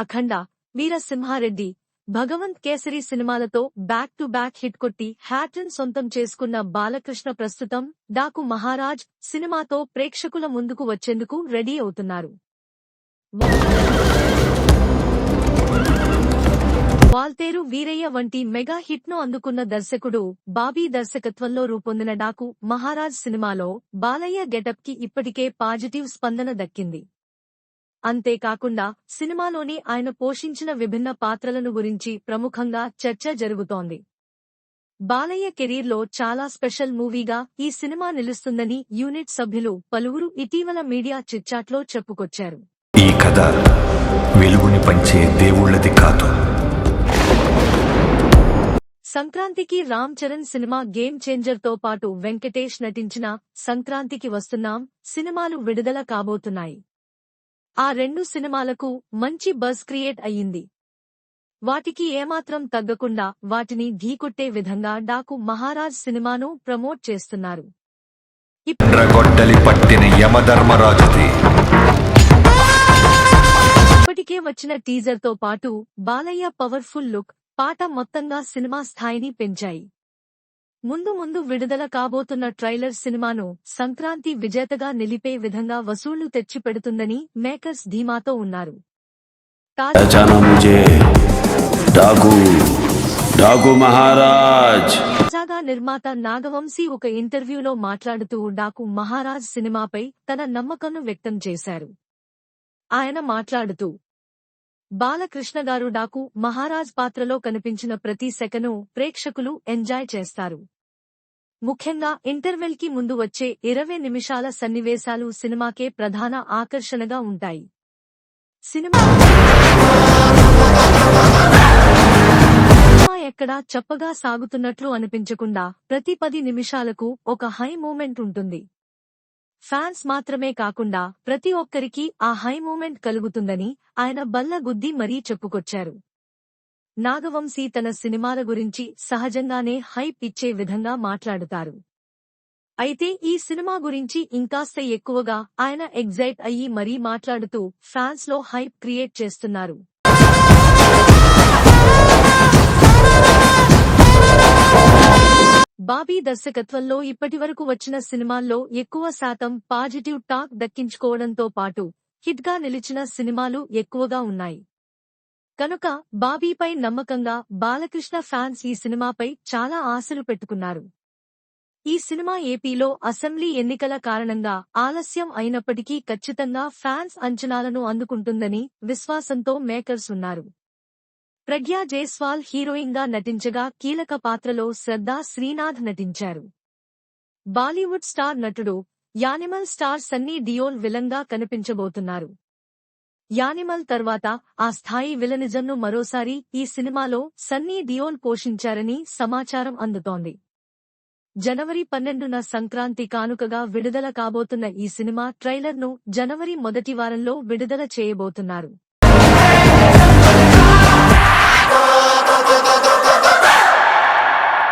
అఖండ వీరసింహారెడ్డి భగవంత్ కేసరి సినిమాలతో back to back hit కొట్టి హ్యాట్రిన్ సొంతం చేసుకున్న బాలకృష్ణ ప్రస్తుతం డాకు మహారాజ్ సినిమాతో ప్రేక్షకుల ముందుకు వచ్చేందుకు రెడీ అవుతున్నారు. వాల్తేరు వీరయ్య వంటి మెగా హిట్ను అందుకున్న దర్శకుడు బాబీ దర్శకత్వంలో రూపొందిన డాకు మహారాజ్ సినిమాలో బాలయ్య గెటప్కి ఇప్పటికే పాజిటివ్ స్పందన దక్కింది. అంతేకాకుండా సినిమాలోని ఆయన పోషించిన విభిన్న పాత్రలను గురించి ప్రముఖంగా చర్చ జరుగుతోంది. బాలయ్య కెరీర్లో చాలా స్పెషల్ మూవీగా ఈ సినిమా నిలుస్తుందని యూనిట్ సభ్యులు పలువురు ఇటీవల మీడియా చిట్చాట్లో చెప్పుకొచ్చారు. ఈ కథ వెలుగుని పంచే దేవుళ్ళది కాదు. సంక్రాంతికి రామ్ చరణ్ సినిమా గేమ్ చేంజర్తో పాటు వెంకటేష్ నటించిన సంక్రాంతికి వస్తున్నాం సినిమాలు విడుదల కాబోతున్నాయి. ఆ రెండు సినిమాలకు మంచి బజ్ క్రియేట్ అయ్యింది. వాటికి ఏమాత్రం తగ్గకుండా వాటిని ఢీకొట్టే విధంగా డాకు మహారాజ్ సినిమాను ప్రమోట్ చేస్తున్నారు. ఇప్పటికే వచ్చిన టీజర్తో పాటు బాలయ్య పవర్ఫుల్ లుక్ పాట మొత్తంగా సినిమా స్థాయిని పెంచాయి. ముందు ముందు విడుదల కాబోతున్న ట్రైలర్ సినిమాను సంక్రాంతి విజేతగా నిలిపే విధంగా వసూళ్ళు తెచ్చిపెడుతుందని మేకర్స్ ధీమాతో ఉన్నారు. తాజాగా నిర్మాత నాగవంశీ ఒక ఇంటర్వ్యూలో మాట్లాడుతూ డాకు మహారాజ్ సినిమాపై తన నమ్మకం వ్యక్తం చేశారు. ఆయన మాట్లాడుతూ బాలకృష్ణ గారు డాకు మహారాజ్ పాత్రలో కనిపించిన ప్రతి సెకను ప్రేక్షకులు ఎంజాయ్ చేస్తారు. ముఖ్యంగా ఇంటర్వెల్కి ముందు వచ్చే ఇరవై నిమిషాల సన్నివేశాలు సినిమాకే ప్రధాన ఆకర్షణగా ఉంటాయి. సినిమా ఎక్కడా చప్పగా సాగుతున్నట్లు అనిపించకుండా ప్రతి పది నిమిషాలకు ఒక హై మూమెంట్ ఉంటుంది. ఫ్యాన్స్ మాత్రమే కాకుండా ప్రతి ఒక్కరికి ఆ హై మూమెంట్ కలుగుతుందని ఆయన బల్ల గుద్ది మరీ చెప్పుకొచ్చారు. నాగవంశీ తన సినిమాల గురించి సహజంగానే హైప్ ఇచ్చే విధంగా మాట్లాడుతారు. అయితే ఈ సినిమా గురించి ఇంకాస్త ఎక్కువగా ఆయన ఎగ్జైట్ అయ్యి మరీ మాట్లాడుతూ ఫ్యాన్స్లో హైప్ క్రియేట్ చేస్తున్నారు. బాబీ దర్శకత్వంలో ఇప్పటివరకు వచ్చిన సినిమాల్లో ఎక్కువ శాతం పాజిటివ్ టాక్ దక్కించుకోవడంతో పాటు హిట్గా నిలిచిన సినిమాలు ఎక్కువగా ఉన్నాయి. కనుక బాబీపై నమ్మకంగా బాలకృష్ణ ఫ్యాన్స్ ఈ సినిమాపై చాలా ఆశలు పెట్టుకున్నారు. ఈ సినిమా ఏపీలో అసెంబ్లీ ఎన్నికల కారణంగా ఆలస్యం అయినప్పటికీ ఖచ్చితంగా ఫ్యాన్స్ అంచనాలను అందుకుంటుందని విశ్వాసంతో మేకర్స్ ఉన్నారు. ప్రగ్యా జైస్వాల్ హీరోయిన్గా నటించగా కీలక పాత్రలో శ్రద్ధా శ్రీనాథ్ నటించారు. బాలీవుడ్ స్టార్ నటుడు యానిమల్ స్టార్ సన్నీ డియోల్ విలంగా కనిపించబోతున్నారు. యానిమల్ తర్వాత ఆ స్థాయి విలనిజంను మరోసారి ఈ సినిమాలో సన్నీ డియోల్ పోషించారని సమాచారం అందుతోంది. జనవరి పన్నెండున సంక్రాంతి కానుకగా విడుదల కాబోతున్న ఈ సినిమా ట్రైలర్ను జనవరి మొదటి వారంలో విడుదల చేయబోతున్నారు.